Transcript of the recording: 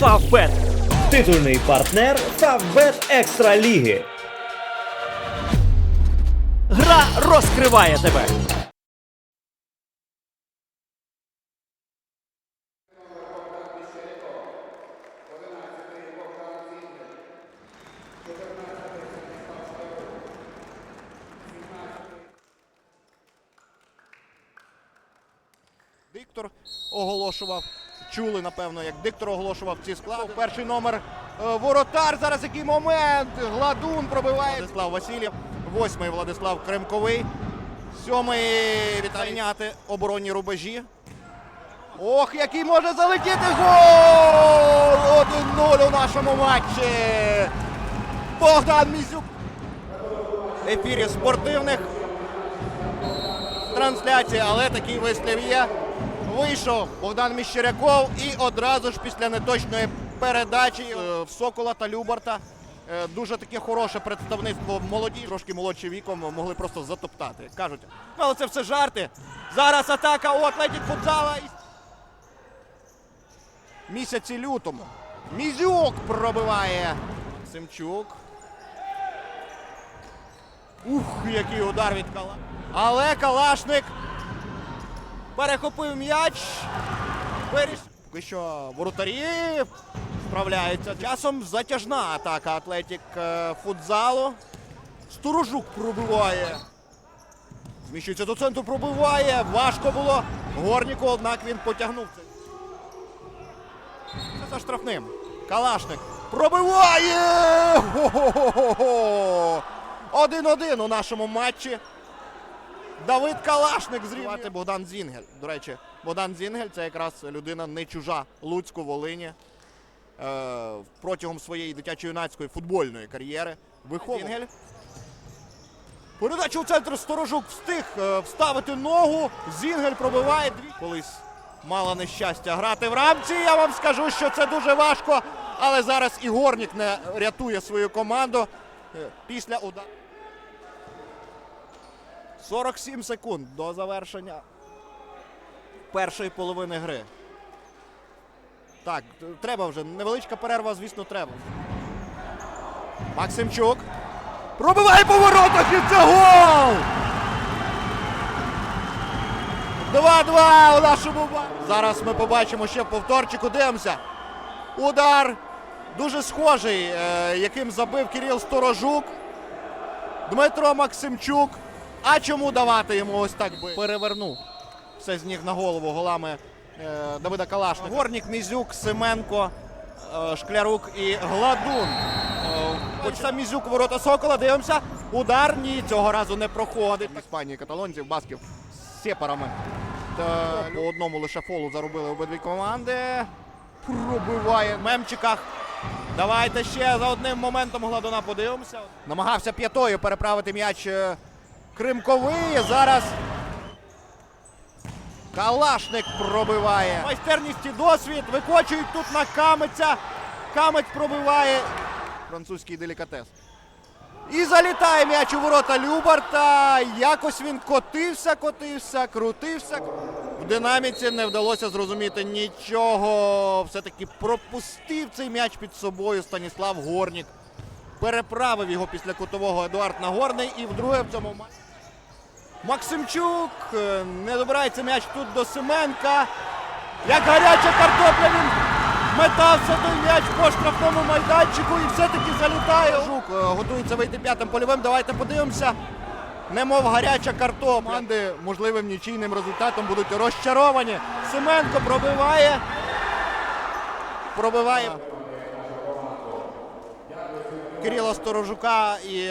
Фавбет. Титульний партнер Фавбет Екстра Ліги. Гра розкриває тебе. Диктор оголошував. Чули, напевно, як диктор оголошував ці склади. Перший номер е, воротар. Зараз який момент. Гладун пробиває. Владислав Васильєв. Восьмий Владислав Кремковий. Сьомий відрівняти оборонні рубежі. Ох, який може залетіти гол! 1-0 у нашому матчі. Богдан Мізюк. Ефірі спортивних трансляції, але такий вислів є. Вийшов Богдан Міщеряков і одразу ж після неточної передачі е, в Сокола та Любарта. е, Дуже таке хороше представництво молоді, трошки молодші віком могли просто затоптати. Кажуть, ну але це все жарти. Зараз атака у Атлетік футзала. Місяці лютому. Мізюк пробиває. Семчук. Ух, який удар від Кала. Але Калашник перехопив м'яч. Виріш. Поки що воротарі справляються. Часом затяжна атака Атлетік е, футзалу. Сторожук пробиває. Зміщується до центру, пробиває. Важко було. Горніку, однак він потягнув це. За штрафним. Калашник пробиває! Один-один у нашому матчі. Давид Калашник зрівняти Богдан Зінгель. До речі, Богдан Зінгель це якраз людина не чужа Луцьку Волині. Е, протягом своєї дитячо-юнацької футбольної кар'єри. Виховував. Зінгель. Передача у центр Сторожук встиг е, вставити ногу. Зінгель пробиває дві. Колись мала нещастя грати в рамці. Я вам скажу, що це дуже важко. Але зараз і Горнік не рятує свою команду е, після удару. 47 секунд до завершення першої половини гри. Так, треба вже. Невеличка перерва, звісно, треба. Максимчук. Пробиває по воротах і це гол! 2-2 у нашому Зараз ми побачимо ще повторчику. Дивимося. Удар дуже схожий, е, яким забив Кирил Сторожук. Дмитро Максимчук. А чому давати йому ось так би? Перевернув все з ніг на голову голами е, Давида Калашника. Горнік, Мізюк, Семенко, е, Шклярук і Гладун. Е, сам Мізюк ворота Сокола. Дивимося. Удар ні, цього разу не проходить. В Іспанії каталонців, басків з сепарами. Та по одному лише фолу заробили обидві команди. Пробиває в мемчиках. Давайте ще за одним моментом Гладуна подивимося. Намагався п'ятою переправити м'яч е, Кримковий. Зараз Калашник пробиває. Майстерність і досвід. Викочують тут на Камиця. Камець пробиває. Французький делікатес. І залітає м'яч у ворота Любарта. Якось він котився, котився, крутився. В динаміці не вдалося зрозуміти нічого. Все-таки пропустив цей м'яч під собою Станіслав Горнік. Переправив його після кутового Едуард Нагорний і вдруге в цьому матчі. Максимчук е, не добирається м'яч тут до Семенка. Як гаряча картопля він метався той м'яч по штрафному майданчику і все-таки залітає. Жук е, готується вийти п'ятим польовим. Давайте подивимося. Немов гаряча картопля. Команди можливим нічийним результатом будуть розчаровані. Семенко пробиває. Пробиває. Кирила Сторожука і